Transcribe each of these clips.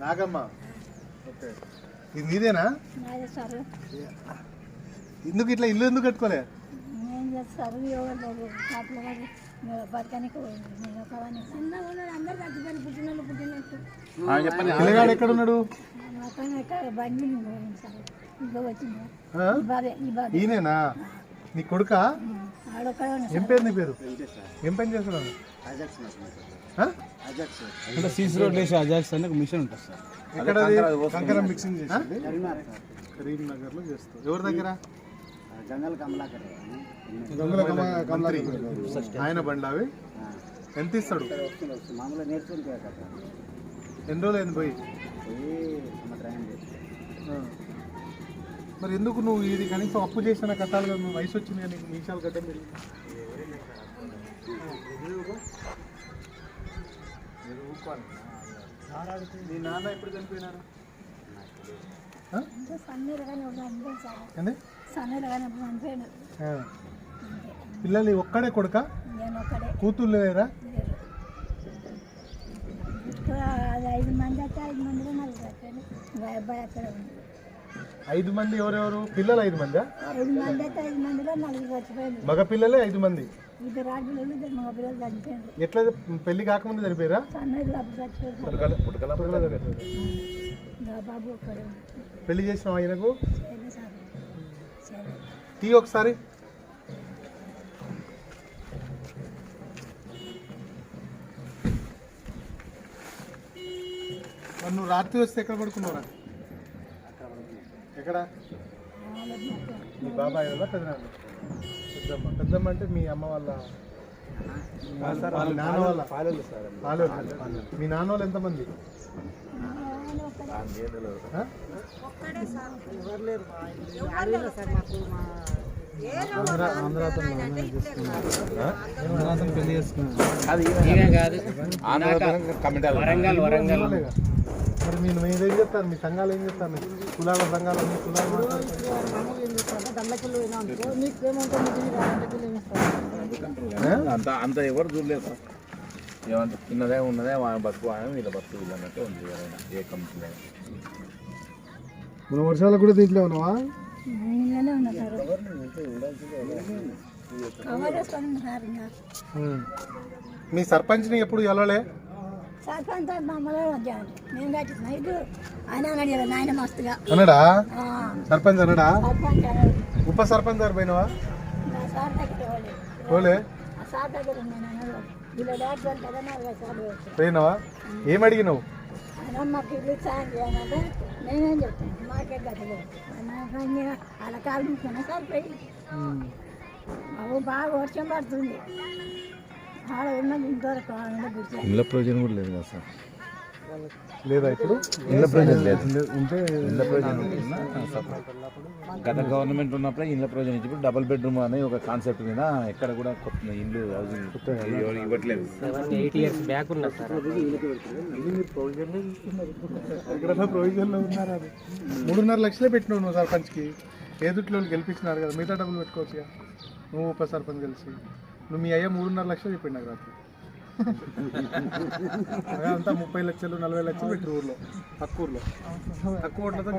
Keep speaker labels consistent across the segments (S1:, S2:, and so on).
S1: Nagamma. Okay. ఇది నీదేనా?
S2: నాదే సార్.
S1: ఎందుకు ఇట్లా ఇల్లు ఎందుకు కట్టుకోలే? పిల్లగాడు ఎక్కడ ఉన్నాడు ఈయనేనా? నీ కొడుకా? ఏం పేరు నీ పేరు? ఏం పని చేస్తున్నాను?
S3: అంటే సీసీ రోడ్ వేసి అజాక్స్ అని ఒక మిషన్ ఉంటుంది సార్.
S1: ఎక్కడ కంకర మిక్సింగ్ చేసింది? కరీంనగర్లో చేస్తావు ఎవరి దగ్గర?
S4: జంగల్ కమలాకర్
S1: కమలాకర్. ఆయన బండి అవి? ఎంత ఇస్తాడు?
S4: మామూలుగా నేర్చుకుని
S1: ఎన్ని రోజులు అయింది పోయి. మరి ఎందుకు నువ్వు ఇది కనీసం అప్పు చేసిన కట్టాలి కదా నువ్వు వయసు వచ్చింది కానీ మీసాలు కట్టం మీ నాన్న ఎప్పుడు చనిపోయినారు. పిల్లలు ఒక్కడే కొడుక?
S2: నేను ఒక్కడే.
S1: కూతుళ్ళు లేరా?
S2: ఐదు మంది అయితే ఐదు మందిలో నలుగురు అబ్బాయి అక్కడ ఉంది.
S1: ఐదు మంది ఎవరెవరు? పిల్లలు ఐదు మందా?
S2: ఐదు మంది అయితే ఐదు మందిలో నలుగురు చచ్చిపోయింది
S1: మగ పిల్లలే ఐదు మంది.
S2: ఇద్దరు రాజులు ఇద్దరు మగ పిల్లలు చనిపోయింది
S1: ఎట్లా పెళ్ళి కాకముందు చనిపోయారా?
S2: సన్నీరు అప్పుడు చచ్చిపోయింది నా బాబు ఒక్కడే ఉంది.
S1: పెళ్ళి చేసిన ఆయనకు? తీ ఒకసారి. నువ్వు రాత్రి వస్తే ఎక్కడ పడుకున్నావురా ఎక్కడ? మీ బాబాయ్ వల్ల పెద్దనాన్న. పెద్దమ్మ. పెద్దమ్మ అంటే మీ అమ్మ వాళ్ళ మీ నాన్న వాళ్ళ. మీ నాన్న వాళ్ళు ఎంతమంది?
S5: వరంగల్ వరంగల్.
S1: మరి మీరు మీరు ఏం చెప్తారు మీ సంఘాలు ఏం చెప్తారు కులాల సంఘాలు అన్ని కులాలు మాట్లాడతారు.
S5: అంత అంత ఎవరు చూడలేదు. సార్ ఏమంటే చిన్నదే ఉన్నదే వాళ్ళ బతుకు ఆయన వీళ్ళ బతుకు వీళ్ళు అన్నట్టే ఉంది ఎవరైనా ఏ కంపెనీ
S1: మన వర్షాలు కూడా దీంట్లో ఉన్నావా? మీ సర్పంచ్ని ఎప్పుడు వెళ్ళలే
S2: సర్పంచ్ సార్ మమ్మల్ని వచ్చాడు మేము కట్టిన ఇది ఆయన అన్నాడు నాయన మస్తుగా.
S1: అన్నాడా? సర్పంచ్ అన్నాడా?
S2: సర్పంచ్ అన్నాడు.
S1: ఉప సర్పంచ్ గారు పోయినావా?
S2: సార్ దగ్గర పోలే. సార్ దగ్గర ఉన్నాను డాక్టర్ సార్ కదా
S1: పోయినావా? ఏం అడిగినావు
S2: మాకు ఇల్లు సాయం చేయాలంటే నేనేం చెప్తాను మాకే గట్టలేదు అలా కాలు సార్ పోయి. బాగా వర్షం పడుతుంది.
S5: ఇళ్ళ ప్రయోజనం కూడా లేదు కదా సార్?
S1: లేదా ఇప్పుడు?
S5: ఇళ్ళ ప్రయోజనం లేదు.
S1: ఉంటే
S5: ఇళ్ళ ప్రయోజనం. గత గవర్నమెంట్ ఉన్నప్పుడే ఇళ్ళ ప్రయోజనం ఇచ్చి ఇప్పుడు డబుల్ బెడ్రూమ్ అనే ఒక కాన్సెప్ట్ మీద ఎక్కడ కూడా కొత్త ఇల్లు హౌసింగ్ ఇవ్వట్లేదు.
S1: ఎక్కడ ప్రొవిజన్లో ఉన్నారు అది? మూడున్నర లక్షలే పెట్టినావు నువ్వు సర్పంచ్కి. ఏదుట్లో గెలిపించినారు కదా మిగతా డబ్బులు పెట్టుకోవచ్చు నువ్వు ఉప సర్పంచ్ కలిసి నువ్వు మీ అయ్యా మూడున్నర లక్షలు చెప్పిండు నాకు రాత్రి. అదే అంతా ముప్పై లక్షలు నలభై లక్షలు పెట్టిరు ఊర్లో తక్కువ ఊర్లో. తక్కువ ఓట్లతో.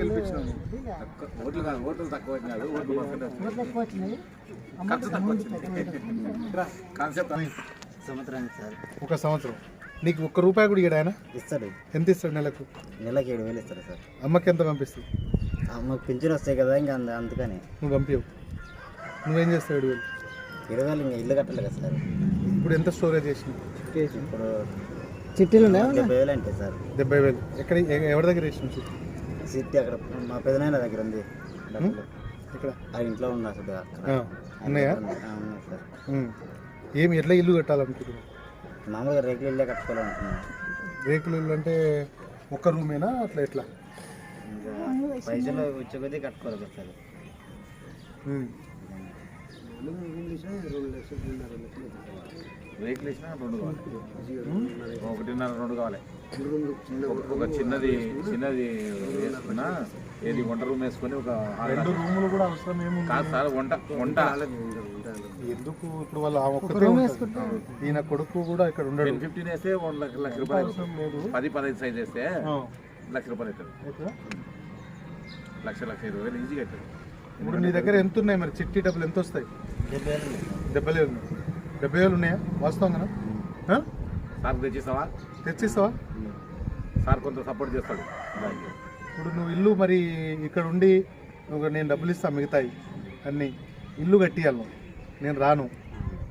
S5: ఓట్లు కాదు ఓట్లు తక్కువ కాదు ఓట్లు మాత్రమే. ఖర్చు తక్కువ వచ్చింది. కాన్సెప్ట్
S4: సంవత్సరానికి సార్.
S1: ఒక సంవత్సరం. నీకు ఒక్క రూపాయి కూడా ఇయ్యడు ఆయన?
S4: ఇస్తాడు.
S1: ఎంత ఇస్తాడు నెలకు?
S4: నెలకి ఏడు వేలు ఇస్తాడు సార్.
S1: అమ్మకి ఎంత పంపిస్తావు?
S4: మాకు పింఛన్ వస్తాయి కదా ఇంకా అంద- అందుకని.
S1: నువ్వు పంపించవు నువ్వేం చేస్తావు ఏడు వేలు?
S4: ఇరవై వేలు ఇంకా ఇల్లు కట్టాలి కదా సార్.
S1: ఇప్పుడు ఎంత స్టోరేజ్ చేసినావు
S4: ఇప్పుడు
S3: చిట్టీలు
S4: డెబ్బై వేలు అంటే సార్.
S1: డెబ్బై వేలు. ఎక్కడ ఎ- ఎవరి దగ్గర వేసినావు చెప్పు.
S4: సిట్టి అక్కడ మా పెదనాయన దగ్గర ఉంది. డబ్బులు
S1: ఇక్కడ.
S4: ఆ ఇంట్లో ఉన్నా సార్
S1: ఆ, ఉన్నాయా?
S4: ఆ, ఉన్నాయి సార్.
S1: ఉమ్. ఏమి ఎట్లా ఇల్లు కట్టాలనుకుంటున్నావు
S4: మామూలుగా రేకులు ఇల్లే కట్టుకోవాలనుకున్నాను
S1: రేకులు ఇల్లు అంటే ఒక్క రూమేనా? అట్లా ఎట్లా?
S4: ఇంకా పైసలు వచ్చే కొద్దీ కట్టుకోవాలి కదా సార్.
S1: ఉమ్.
S5: రేకులు వేసినా రెండు కావాలి ఒకటిన్నర రెండు కావాలి. ఒక- చిన్నది చిన్నది వేసుకున్నా ఏది వంట రూమ్ వేసుకొని ఒక
S1: రెండు రూములు కూడా అవసరం ఏముంది?
S5: కాదు సార్ వంట వంట.
S1: ఎందుకు ఇప్పుడు వాళ్ళు. ఈయన కొడుకు కూడా ఇక్కడ ఉండడు.
S5: టెన్ ఫిఫ్టీన్ వేస్తే వన్ లక్ష లక్ష రూపాయలు పది పదహైదు సైజ్ వేస్తే. లక్ష రూపాయలు అవుతుందా? లక్ష లక్ష ఇరవై వేలు ఈజీగా అవుతుంది.
S1: ఇప్పుడు నీ దగ్గర ఎంత ఉన్నాయి మరి? చిట్టి డబ్బులు ఎంత వస్తాయి?
S4: డెబ్బై వేలు.
S1: డెబ్బై వేలు ఉన్నాయి? ఉన్నాయా వాస్తవంగా
S5: సార్ తెచ్చిస్తావా?
S1: తెచ్చిస్తావా?
S5: సార్ కొంత సపోర్ట్ చేస్తాడు.
S1: ఇప్పుడు నువ్వు ఇల్లు మరి ఇక్కడ ఉండి నువ్వు నేను డబ్బులు ఇస్తాను మిగతాయి అన్నీ. ఇల్లు కట్టియాలి నువ్వు. నేను రాను.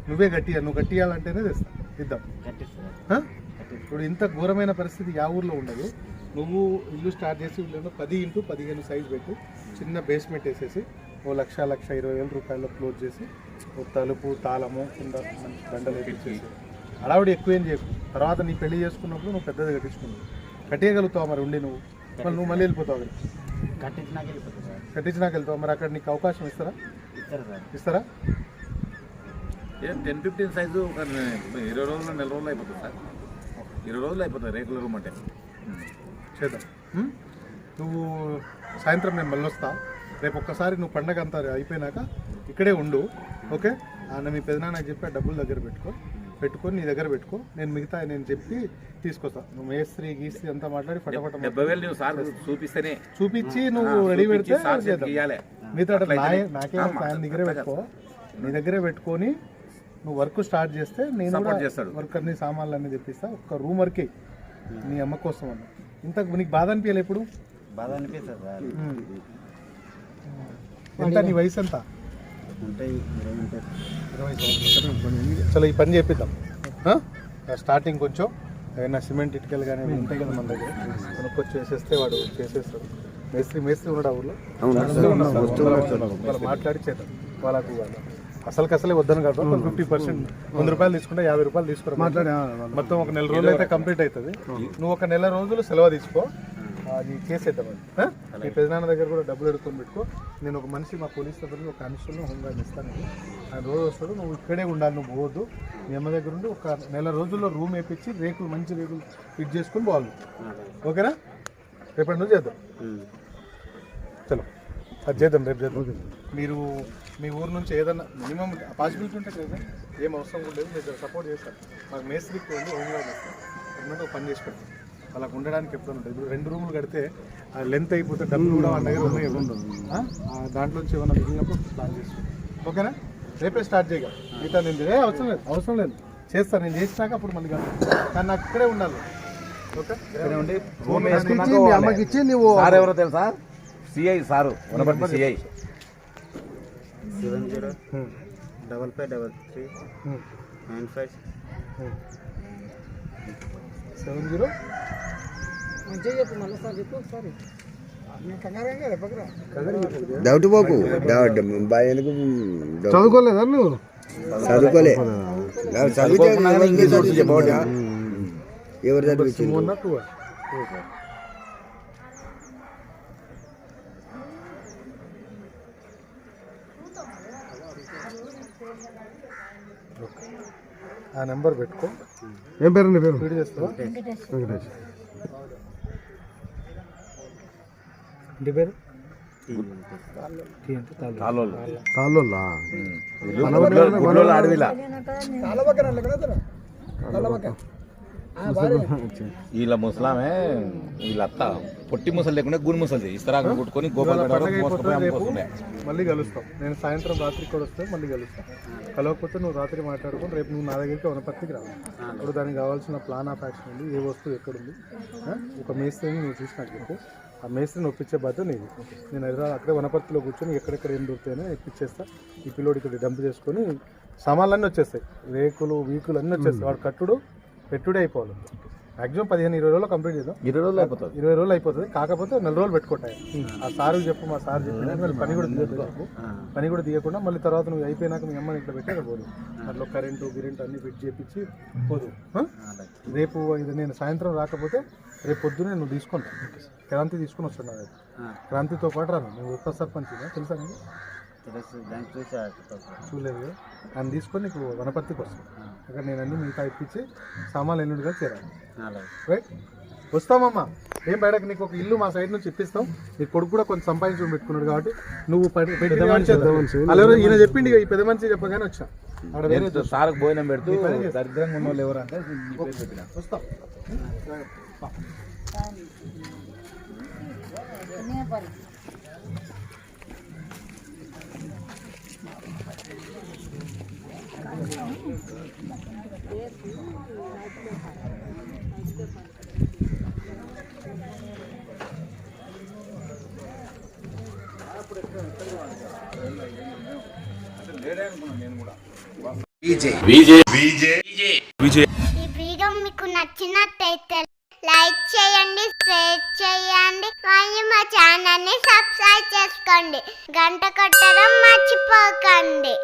S1: నువ్వే కట్టియాలి. నువ్వు కట్టియాలంటేనే తెస్తా. ఇద్దాం? ఇప్పుడు ఇంత ఘోరమైన పరిస్థితి యా ఊర్లో ఉండదు. నువ్వు ఇల్లు స్టార్ట్ చేసి ఇల్లు పది ఇంటూ పదిహేను సైజ్ పెట్టి. చిన్న బేస్మెంట్ వేసేసి ఓ లక్ష లక్ష ఇరవై వేల రూపాయలు క్లోజ్ చేసి ఓ తలుపు తాళము కింద మంచి దండలు వేపించేసి. అడావిడి ఎక్కువ ఏం చేయకు. తర్వాత నీ పెళ్ళి చేసుకున్నప్పుడు నువ్వు పెద్దది కట్టించుకున్నావు కట్టేయగలుగుతావు మరి ఉండి నువ్వు? మళ్ళీ నువ్వు మళ్ళీ వెళ్ళిపోతావు అక్కడికి.
S4: కట్టించినాక వెళ్ళిపోతుంది సార్.
S1: కట్టించినాక వెళ్తావు మరి అక్కడ నీకు అవకాశం ఇస్తారా?
S4: ఇస్తారు సార్.
S1: ఇస్తారా?
S5: ఏం టెన్ ఫిఫ్టీన్ సైజు ఒక ఇరవై రోజులు నెల రోజులు అయిపోతుంది సార్. ఇరవై రోజులు అయిపోతుంది రేకుల రూమ్ అంటే.
S1: చేద్దాం? నువ్వు సాయంత్రం నేను మళ్ళీ వస్తా రేపు ఒక్కసారి నువ్వు పండగ అంతా అయిపోయినాక ఇక్కడే ఉండు ఓకే? ఆయన మీ పెదనాన్నకి చెప్పి ఆ డబ్బులు దగ్గర పెట్టుకో. పెట్టుకొని నీ దగ్గర పెట్టుకో. నేను మిగతా నేను చెప్పి తీసుకొస్తా. నువ్వు మేస్త్రి గీస్త్రి అంతా మాట్లాడి ఫటాఫట
S5: చూపిస్తేనే.
S1: చూపించి నువ్వు రెడీ పెడితే మిగతా. నాకే ఆయన దగ్గరే పెట్టుకో. నీ దగ్గరే పెట్టుకొని నువ్వు వర్క్ స్టార్ట్ చేస్తే నేను
S5: చేస్తాడు.
S1: వర్కర్ని సామాన్లు అన్ని తెప్పిస్తా. ఒక్క రూమ్ వరకే నీ అమ్మ కోసం అన్న. ఇంత నీకు బాధ అనిపించాలి ఇప్పుడు
S4: బాధ అనిపిస్తుంది
S1: ఎంత నీ వయసు ఎంత చలో ఈ పని చేపిద్దాం. స్టార్టింగ్ కొంచెం ఏమైనా సిమెంట్ ఇటుకలు కానీ ఉంటాయి కదా మన దగ్గర. కొనుక్కొచ్చి వేసేస్తే వాడు చేసేస్తాడు. మేస్త్రి మేస్త్రి ఉన్నాడు ఆ ఊళ్ళో వాళ్ళు మాట్లాడి చేద్దాం. వాళ్ళకు వాళ్ళు అసలు వద్దని కదా. ఫిఫ్టీ పర్సెంట్ వంద రూపాయలు తీసుకుంటే యాభై రూపాయలు తీసుకురా. మాట్లాడి మొత్తం ఒక నెల రోజులు అయితే కంప్లీట్ అవుతుంది. నువ్వు ఒక నెల రోజులు సెలవు తీసుకో. అది చేసేద్దాం అది ఆ? మీ పెదనాన్న దగ్గర కూడా డబ్బులు ఎడుకొని పెట్టుకో. నేను ఒక మనిషి మా పోలీస్ దగ్గర ఒక కానిస్టేబుల్ హోంగార్డ్ ఇస్తాను. ఆయన రోజు వస్తాడు నువ్వు ఇక్కడే ఉండాలి నువ్వు పోవద్దు. మీ అమ్మ దగ్గర ఉండి ఒక నెల రోజుల్లో రూమ్ వేపించి రేకులు మంచి రేకులు ఫిట్ చేసుకుని పోవాలి ఓకేనా? రేపటి నుంచి చేద్దాం. చలో. అది చేద్దాం రేపు చేద్దాం. మీరు మీ ఊరు నుంచి ఏదన్నా మినిమం పాసిబిలిటీ ఉంటే కదా ఏం అవసరం కూడా లేదు. మీరు సపోర్ట్ చేస్తారు. మాకు మేస్త్రికి వెళ్ళి హోంగార్డ్ ఇస్తాం. అన్నట్టు ఒక పని చేసి పెడతాం. వాళ్ళకి ఉండడానికి ఎప్పుడు ఉంటుంది. ఇప్పుడు రెండు రూములు కడితే ఆ లెంత్ అయిపోతే డబ్బులు కూడా వాళ్ళ దగ్గర ఉన్నాయి. ఆ? ఆ దాంట్లోంచి ఏమైనా మిగిలినప్పుడు ప్లాన్ చేస్తాం ఓకేనా? రేపే స్టార్ట్ చేయగా. మిగతా నేను ఏ అవసరం లేదు. అవసరం లేదు. చేస్తాను నేను చేసినాక అప్పుడు మళ్ళీ కాదు కానీ నాకు ఇక్కడే ఉండాలి. ఓకే?
S5: ఇక్కడే ఉండి రూమ్ వేసుకున్నాక పోవాలి. సార్ ఎవరో తెలుసా? CI sir. Wanaparthy CI
S4: seven zero double five double three nine five
S1: seven zero
S6: doubt పోకు డౌట్. ఎందుకు
S1: చదువుకోలేదా నువ్వు?
S6: చదువుకోలే. చదివితే ఇంగ్లీష్ బాగుంటా ఎవరు చదివించింది
S1: ఆ నెంబర్ పెట్టుకో. ఏం పేరు నీ పేరు? చేస్తావా? వెంకటేష్. ఇంటి పేరు?
S5: అడవిలా వీళ్ళ ముసలామే వీళ్ళ అత్త పొట్టి ముసలు లేకుండా గుడి ముసలి ఇస్తరాకు కుట్టుకొని గోపాల్
S1: మళ్ళీ కలుస్తాం. నేను సాయంత్రం రాత్రికి కూడా వస్తే మళ్ళీ కలుస్తాం. కలవకపోతే నువ్వు రాత్రి మాట్లాడుకొని రేపు నువ్వు నా దగ్గరికి వనపర్తికి రావాలి. ఇప్పుడు దానికి కావాల్సిన ప్లాన్ ఆఫ్ యాక్షన్ ఉంది ఏ వస్తువు ఎక్కడుంది? ఒక మేస్త్రిని నువ్వు చూసి నాకు చెప్పు. ఆ మేస్త్రిని ఒప్పించే బాధ్యత నీది. నేను హైదరాబాద్ అక్కడే వనపర్తిలో కూర్చొని ఎక్కడెక్కడ ఏం దొరుకుతాయని ఎక్కిచ్చేస్తా ఈ పిల్లోడి ఇక్కడ డంప్ చేసుకొని సామాన్లు వచ్చేస్తాయి. రేకులు వీకులు అన్నీ వచ్చేస్తాయి. వాడు కట్టుడు పెట్టుడే అయిపోవాలి. మాక్సిమం పదిహేను ఇరవై రోజులు కంప్లీట్ చేద్దాం.
S5: ఇరవై రోజులు అయిపోతుంది.
S1: ఇరవై రోజులు అయిపోతుంది. కాకపోతే నెల రోజులు పెట్టుకుంటాయి. ఆ సారు చెప్పు మా సార్ చెప్పిన మళ్ళీ పని కూడా చెప్పు. పని కూడా తీయకుండా మళ్ళీ తర్వాత నువ్వు అయిపోయినాక మీ అమ్మని ఇట్లా పెట్టి పోదు. దాంట్లో కరెంటు గిరెంటు అన్ని ఫిట్ చేపించి పోదు? రేపు ఇది నేను సాయంత్రం రాకపోతే రేపు పొద్దునే నువ్వు తీసుకుంటా క్రాంతి తీసుకుని వస్తాను నా దగ్గర. క్రాంతితో పాటు రాను. నువ్వు ఉప సర్పంచ్ తెలుసా నీకు? చూడలేదు ఆయన తీసుకొని నీకు వనపర్తికి వస్తాను. అక్కడ నేను అన్ని మిగతా ఇప్పించి సామాన్లు ఎల్లుండిగా
S4: అలాగే
S1: రైట్ వస్తామమ్మా. ఏం బయటకు నీకు ఒక ఇల్లు మా సైడ్ నుంచి ఇప్పిస్తాం. నీ కొడుకు కూడా కొంచెం సంపాదించుకుని పెట్టుకున్నాడు కాబట్టి నువ్వు. అలా ఈయన చెప్పిండి ఈ పెద్ద మనిషి చెప్పగానే వచ్చా. వేరే
S5: సార్కు భోజనం పెడుతూ దరిద్రంగా ఉన్న వాళ్ళు ఎవరు అంటే
S1: వస్తాం.
S7: ఈ వీడియో మీకు నచ్చినట్టయితే లైక్ చేయండి షేర్ చేయండి మరియు మా ఛానల్ని సబ్స్క్రైబ్ చేసుకోండి. గంట కొట్టడం మర్చిపోకండి.